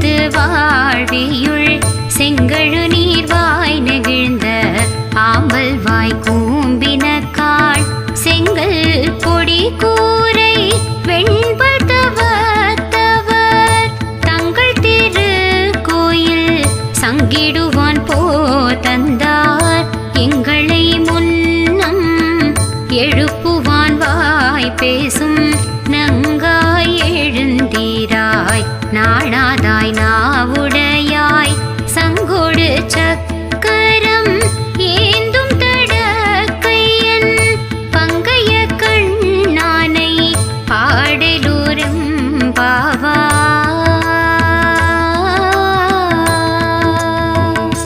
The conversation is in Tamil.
செழித்து வாழ்வியுள் செங்கழு நீர்வாய் நெகிழ்ந்த ஆம்பல் வாய் கூம்பின காள் செங்கல் பொடி கூரை வெண்பதவர் தங்கள் திரு கோயில் சங்கிடுவான் போ தந்தார். எங்களை முன்னம் எழுப்புவான் வாய் பேசும் நங் நாணாதாய் நாவுடையாய். சங்கோடு சக்கரம் ஏந்தும் தடக்கையன். பங்கைய கண்ணானை பாடலூரம் பாவா.